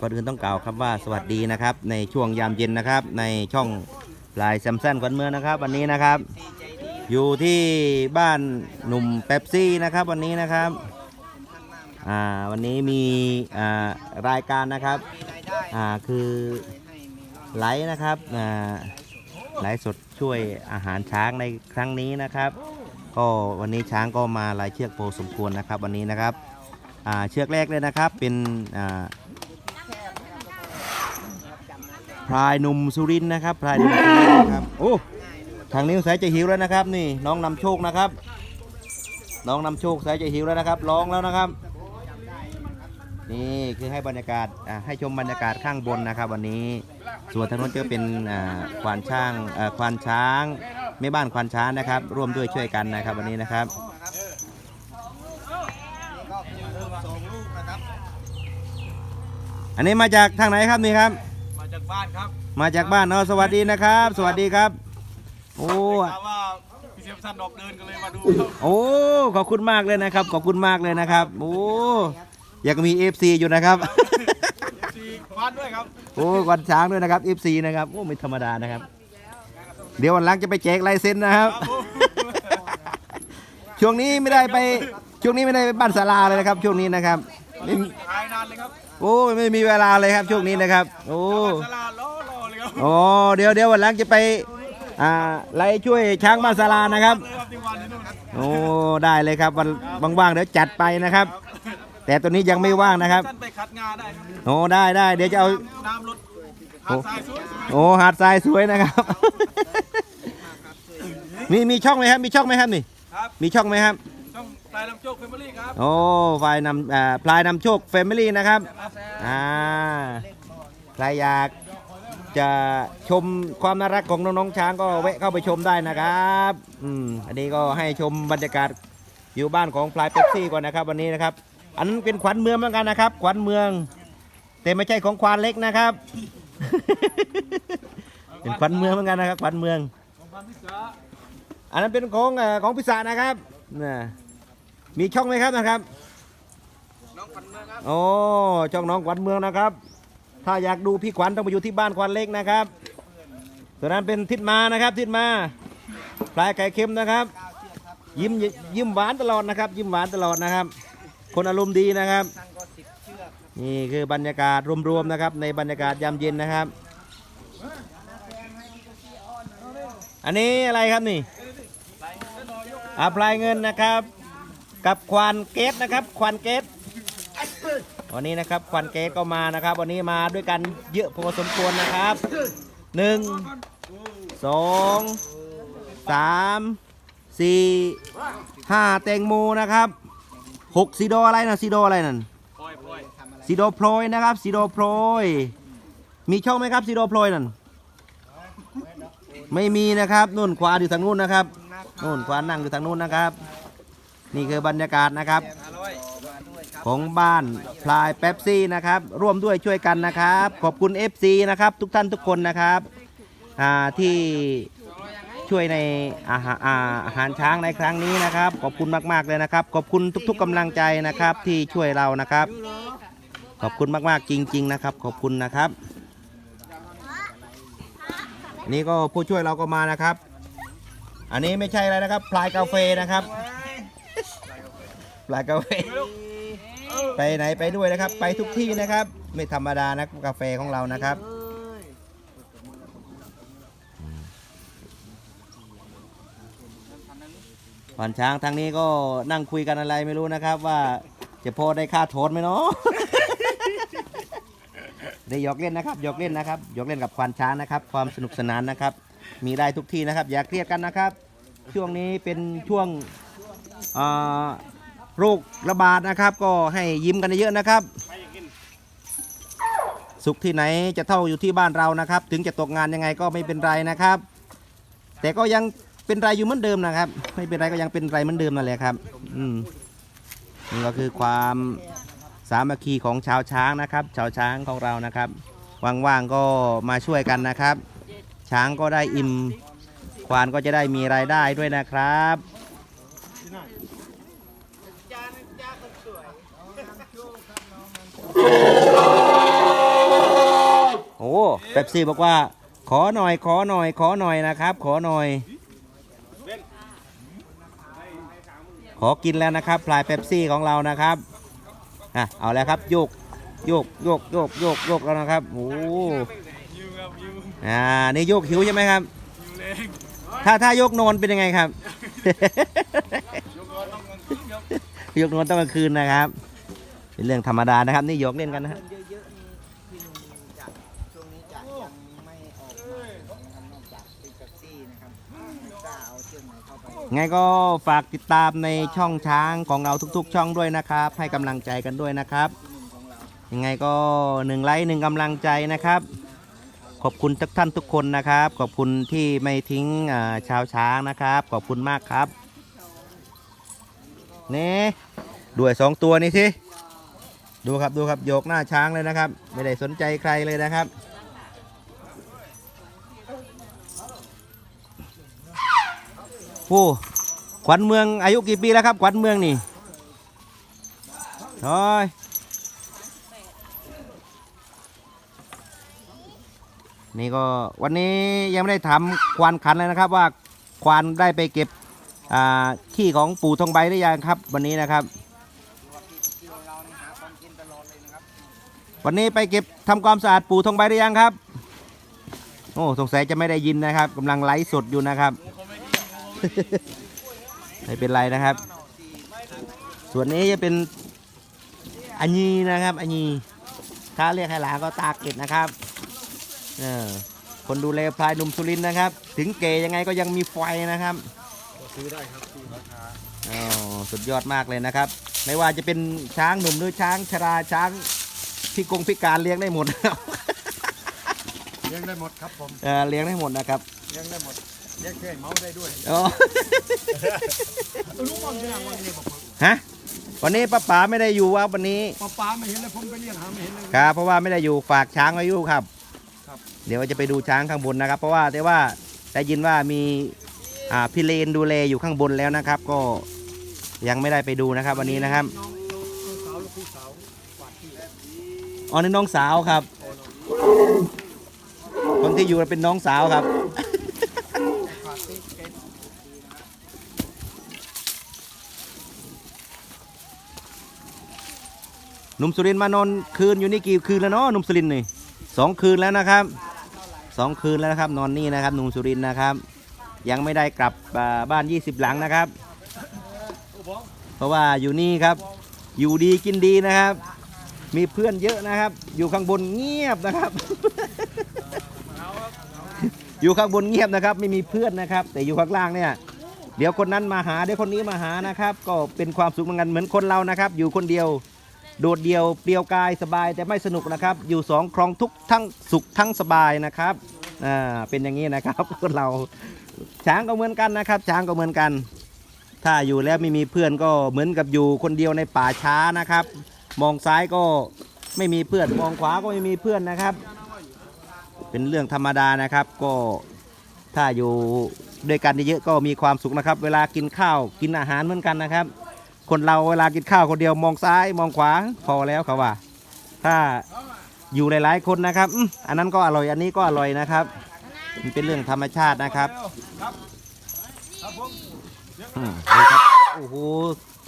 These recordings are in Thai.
ก่อนอื่นต้องกล่าวคำว่าสวัสดีนะครับ ในช่วงยามเย็นนะครับ ในช่องลายแซมสันขวัญเมืองนะครับ วันนี้นะครับ อยู่ที่บ้านหนุ่มเป๊ปซี่นะครับ วันนี้นะครับอ่าวันนี้มีอ่ารายการนะครับอ่าคือไลฟ์นะครับอ่าไลฟ์สดช่วยอาหารช้างในครั้งนี้นะครับ ก็วันนี้ช้างก็มาลายเชือกพอสมควรนะครับ วันนี้นะครับ เชือกแรกเลยนะครับ เป็นพลายหนุ่มสุรินนะครับพลายหนุ่มสุรินนะครับโอ้ทางนี้สายจะหิวแล้วนะครับ นี่น้องนำโชคนะครับ น้องนำโชคสายจะหิวแล้วนะครับร้องแล้วนะครับ นี่คือให้บรรยากาศให้ชมบรรยากาศข้างบนนะครับ วันนี้ส่วนทางโน้นจะเป็นควานช้างควานช้างแม่บ้านควานช้างนะครับ ร่วมด้วยช่วยกันนะครับ วันนี้นะครับ อันนี้มาจากทางไหนครับนี่ครับ มาจากบ้านครับมาจากบ้านเนาะสวัสดีนะครับ สวัสดีครับ โอ้ถามว่าพี่เซฟสันออกเดินกันเลยมาดูครับโอ้ขอบคุณมากเลยนะครับ ขอบคุณมากเลยนะครับ โอ้อยากมี FC อยู่นะครับซีบ้านด้วยครับ โอ้กวันช้างด้วยนะครับ FC นะครับโอ้ไม่ธรรมดานะครับ เดี๋ยววันหลังจะไปแจกลายเซ็นนะครับ ช่วงนี้ไม่ได้ไปช่วงนี้ไม่ได้ไปบ้านศาลาเลยนะครับ ช่วงนี้นะครับไม่มีหายนานเลยครับ โอ้ไม่มีเวลาเลยครับช่วงนี้นะครับ โอ้สลาล้อรอเลยครับโอ้เดี๋ยวเดี๋ยววันหลังจะไปอ่าไล่ช่วยช้างบ้านศาลานะครับเลยครับที่วันนี้นู่นโอ้ได้เลยครับวันว่างๆเดี๋ยวจัดไปนะครับ แต่ตัวนี้ยังไม่ว่างนะครับท่านไปคัดงาได้ครับโอ้ได้ได้เดี๋ยวจะเอา น้ำลดหาดทรายสวยโอ้หาดทรายสวยนะครับ มีมีช่องไหมครับ มีช่องไหมครับนี่ ๆครับมีช่องไหมครับช่องปลายลำโชคเฟมิลี่ครับ โอ้ฝ่ายนำอ่าพลายนำโชคแฟมิลี่นะครับอ่าใครอยากจะชมความน่ารักของน้องๆช้างก็แวะเข้าไปชมได้นะครับอืมอันนี้ก็ให้ชมบรรยากาศอยู่บ้านของพลายเป๊ปซี่ก่อนนะครับ วันนี้นะครับ อันนั้นเป็นขวัญเมืองเหมือนกันนะครับ ขวัญเมือง แต่ไม่ใช่ของควานเล็กนะครับ เป็นขวัญเมืองเหมือนกันนะครับขวัญเมือง ของพันพิษาอันนั้นเป็นของเอ่อของพิศานะครับน่ะ มีช่องไหมครับนะครับ น้องพันเมืองครับ โอ้ ช่องน้องขวัญเมืองนะครับ ถ้าอยากดูพี่ขวัญต้องไปอยู่ที่บ้านขวัญเล็กนะครับ ตัวนั้นเป็นทิดมานะครับ ทิดมา ปลายไก่เค็มนะครับ ยิ้มยิ้มหวานตลอดนะครับ ยิ้มหวานตลอดนะครับ คนอารมณ์ดีนะครับ นี่คือบรรยากาศรวมๆนะครับ ในบรรยากาศยามเย็นนะครับ อันนี้อะไรครับนี่อาพลายเงินนะครับ กับควานเกตนะครับ ควานเกตวันนี้นะครับควันเก๊ก็มานะครับ วันนี้มาด้วยกันเยอะพอสมควรนะครับหนึ่งสองสามสี่ห้าแตงโมนะครับหกซีโดอะไรนะซีโดอะไรนั่นซีโดโพลยนะครับซีโดโพลยมีช่องไหมครับซีโดโพลยนั่นไม่มีนะครับนู่นควาอยู่ทางนู้นนะครับนู่นควานั่งอยู่ทางนู้นนะครับ นี่คือบรรยากาศนะครับ ของบ้านพลายเป๊ปซี่นะครับ ร่วมด้วยช่วยกันนะครับ ขอบคุณ FC นะครับ ทุกท่านทุกคนนะครับที่ช่วยในอาหารอาหารช้างในครั้งนี้นะครับ ขอบคุณมาก ๆ เลยนะครับ ขอบคุณทุก ๆกำลังใจนะครับที่ช่วยเรานะครับ ขอบคุณมาก ๆ จริง ๆ นะครับ ขอบคุณนะครับ นี่ก็ผู้ช่วยเราก็มานะครับ อันนี้ไม่ใช่อะไรนะครับพลายกาแฟนะครับ พลายกาแฟไปไหนไปด้วยนะครับ ไปทุกที่นะครับ ไม่ธรรมดานะกาแฟของเรานะครับผ่อนช้างทางนี้ก็นั่งคุยกันอะไรไม่รู้นะครับ ว่าจะพอได้ค่าโทษไหมเนาะได้หยอกเล่นนะครับหยอกเล่นนะครับหยอกเล่นกับควานช้างนะครับ ความสนุกสนานนะครับ มีได้ทุกที่นะครับ อย่าเครียดกันนะครับ ช่วงนี้เป็นช่วงอ่า โรคระบาดนะครับ ก็ให้ยิ้มกันเยอะๆนะครับ สุขที่ไหนจะเท่าอยู่ที่บ้านเรานะครับ ถึงจะตกงานยังไงก็ไม่เป็นไรนะครับ แต่ก็ยังเป็นไรอยู่เหมือนเดิมนะครับ ไม่เป็นไรก็ยังเป็นไรเหมือนเดิมนั่นแหละครับ อืมนี่ก็คือความสามัคคีของชาวช้างนะครับ ชาวช้างของเรานะครับว่างๆก็มาช่วยกันนะครับ ช้างก็ได้อิ่มควานก็จะได้มีรายได้ด้วยนะครับ ป๊ปซี่บอกว่า ขอหน่อย ขอหน่อย ขอหน่อยนะครับ ขอหน่อย ขอกินแล้วนะครับพลายเป๊ปซี่ของเรานะครับอะเอาแล้วครับโยกโยกโยกโยกโยกโยกแล้วนะครับโอ้อ่านี่โยกหิวใช่ไหมครับถ้าถ้ายกโนนเป็นยังไงครับยกรถต้อนขึ้นครับยกโนนต้องกลางคืนนะครับ เป็นเรื่องธรรมดานะครับ นี่ยกเล่นกันนะฮะ ไงก็ฝากติดตามในช่องช้างของเราทุก ๆ ช่องด้วยนะครับ ให้กำลังใจกันด้วยนะครับยังไงก็หนึ่งไลค์หนึ่งกำลังใจนะครับ ขอบคุณทุกท่านทุกคนนะครับ ขอบคุณที่ไม่ทิ้งชาวช้างนะครับ ขอบคุณมากครับนี่ด้วยสองตัวนี้สิดูครับดูครับโยกหน้าช้างเลยนะครับ ไม่ได้สนใจใครเลยนะครับ โอ้ขวัญเมืองอายุกี่ปีแล้วครับขวัญเมืองนี่โอ้ยนี่ก็วันนี้ยังไม่ได้ทำควานขันเลยนะครับ ว่าควานได้ไปเก็บขี้ของปู่ทองใบหรือยังครับ วันนี้นะครับ วันนี้ไปเก็บทำความสะอาดปู่ทองใบหรือยังครับ โอ้สงสัยจะไม่ได้ยินนะครับกำลังไลฟ์สดอยู่นะครับ ไม่เป็นไรนะครับ ส่วนนี้จะเป็นอัญญีนะครับ อัญญีถ้าเรียกให้หลานก็ตาเก็ดนะครับเออคนดูแลพลายหนุ่มสุรินทร์นะครับ ถึงเกยยังไงก็ยังมีไฟนะครับซื้อได้ครับซื้อราคาอ๋อสุดยอดมากเลยนะครับ ไม่ว่าจะเป็นช้างหนุ่มหรือช้างชราช้างพิกงพิการเลี้ยงได้หมดนะครับเลี้ยงได้หมดครับผมเออเลี้ยงได้หมดนะครับ เลี้ยงได้หมด เลี้ยงแค่เมาได้ด้วยอ๋อ รู้ว่าจะวันนี้บอกฮะ วันนี้ป้าป๋าไม่ได้อยู่ว่าวันนี้ ป้าป้าไม่เห็นเลยผมไปเลี้ยงหาไม่เห็นเลย ครับ เพราะว่าไม่ได้อยู่ฝากช้างไว้อยู่ครับ ครับ เดี๋ยวจะไปดูช้างข้างบนนะครับ เพราะว่าแต่ว่าได้ยินว่ามีอ่าพี่เลนดูแลอยู่ข้างบนแล้วนะครับ ก็ยังไม่ได้ไปดูนะครับ วันนี้นะครับน้องน้องสาวลูกพี่สาวฝากที่อ๋อนี่น้องสาวครับ คนที่อยู่เป็นน้องสาวครับ ฝากที่เกณฑ์ หนุ่มสุรินมานอนคืนอยู่นี่กี่คืนแล้วเนาะหนุ่มสุรินนี่สองคืนแล้วนะครับสองคืนแล้วนะครับ นอนนี่นะครับหนุ่มสุรินนะครับ ยังไม่ได้กลับอ่าบ้าน 20 หลังนะครับ เพราะว่าอยู่นี่ครับ อยู่ดีกินดีนะครับ มีเพื่อนเยอะนะครับ อยู่ข้างบนเงียบนะครับ อยู่ข้างบนเงียบนะครับ ไม่มีเพื่อนนะครับ แต่อยู่ข้างล่างเนี่ยเดี๋ยวคนนั้นมาหาเดี๋ยวคนนี้มาหานะครับ ก็เป็นความสุขเหมือนกันเหมือนคนเรานะครับ อยู่คนเดียว โดดเดี่ยวเปลี่ยวกายสบายแต่ไม่สนุกนะครับ อยู่สองครองทุกทั้งสุขทั้งสบายนะครับอ่าเป็นอย่างนี้นะครับคนเราช้างก็เหมือนกันนะครับ ช้างก็เหมือนกัน ถ้าอยู่แล้วไม่มีเพื่อนก็เหมือนกับอยู่คนเดียวในป่าช้านะครับ มองซ้ายก็ไม่มีเพื่อนมองขวาก็ไม่มีเพื่อนนะครับ เป็นเรื่องธรรมดานะครับก็ถ้าอยู่ด้วยกันเยอะก็มีความสุขนะครับ เวลากินข้าวกินอาหารเหมือนกันนะครับ คนเราเวลากินข้าวคนเดียวมองซ้ายมองขวาพอแล้วเขาว่า ถ้าอยู่หลายๆคนนะครับอืมอันนั้นก็อร่อยอันนี้ก็อร่อยนะครับ มันเป็นเรื่องธรรมชาตินะครับอืมดูครับโอ้โห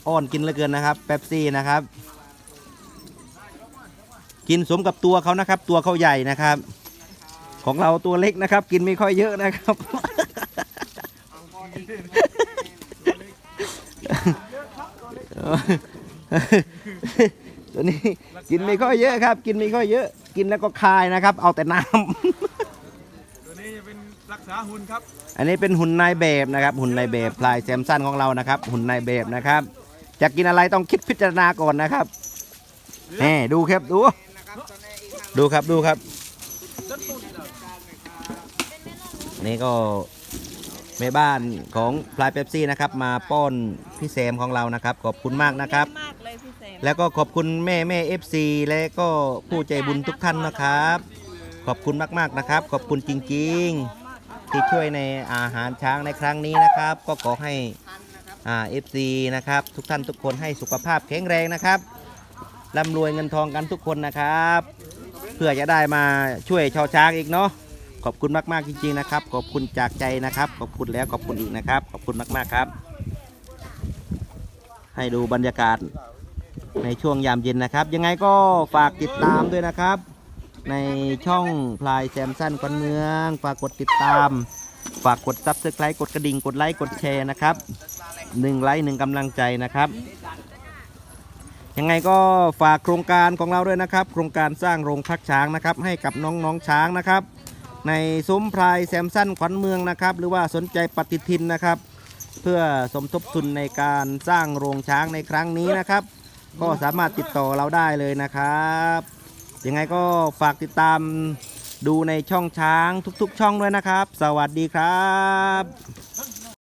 อ้อนกินเหลือเกินนะครับเป๊ปซี่นะครับ กินสมกับตัวเขานะครับ ตัวเขาใหญ่นะครับ ของเราตัวเล็กนะครับ กินไม่ค่อยเยอะนะครับ ตัวนี้กินไม่ค่อยเยอะครับ กินไม่ค่อยเยอะ กินแล้วก็คายนะครับ เอาแต่น้ำตัวนี้จะเป็นรักษาหุ่นครับ อันนี้เป็นหุ่นนายแบบนะครับ หุ่นนายแบบพลายแซมสันของเรานะครับ หุ่นนายแบบนะครับ จะกินอะไรต้องคิดพิจารณาก่อนนะครับแหมดูครับดู ดูครับดูครับ นี่ก็ แม่บ้านของพลายเป๊ปซี่นะครับ มาป้อนพี่แซมของเรานะครับ ขอบคุณมากนะครับ มากเลยพี่แซมแล้วก็ขอบคุณแม่แม่เอฟซีและก็ผู้ใจบุญทุกท่านนะครับ ขอบคุณมากๆนะครับ ขอบคุณจริง ๆ ที่ช่วยในอาหารช้างในครั้งนี้นะครับ ก็ขอให้อ่าเอฟซีนะครับ ทุกท่านทุกคนให้สุขภาพแข็งแรงนะครับร่ำรวยเงินทองกันทุกคนนะครับ เพื่อจะได้มาช่วยชาวช้างอีกเนาะ ขอบคุณมาก ๆ จริง ๆ นะครับ ขอบคุณจากใจนะครับ ขอบคุณแล้วขอบคุณอีกนะครับ ขอบคุณมาก ๆ ครับ ให้ดูบรรยากาศในช่วงยามเย็นนะครับ ยังไงก็ฝากติดตามด้วยนะครับ ในช่องพลายแซมสั้นคนเมือง ฝากกดติดตาม ฝากกดซับสไครต์กดกระดิ่ง กดไลค์ กดแชร์นะครับหนึ่งไลค์หนึ่งกำลังใจนะครับยังไงก็ฝากโครงการของเราด้วยนะครับ โครงการสร้างโรงพักช้างนะครับ ให้กับน้องๆช้างนะครับ ในซุ้มพรายแซมสันขวัญเมืองนะครับ หรือว่าสนใจปฏิทินนะครับ เพื่อสมทบทุนในการสร้างโรงช้างในครั้งนี้นะครับ ก็สามารถติดต่อเราได้เลยนะครับยังไงก็ฝากติดตามดูในช่องช้างทุกๆ ช่องด้วยนะครับ สวัสดีครับ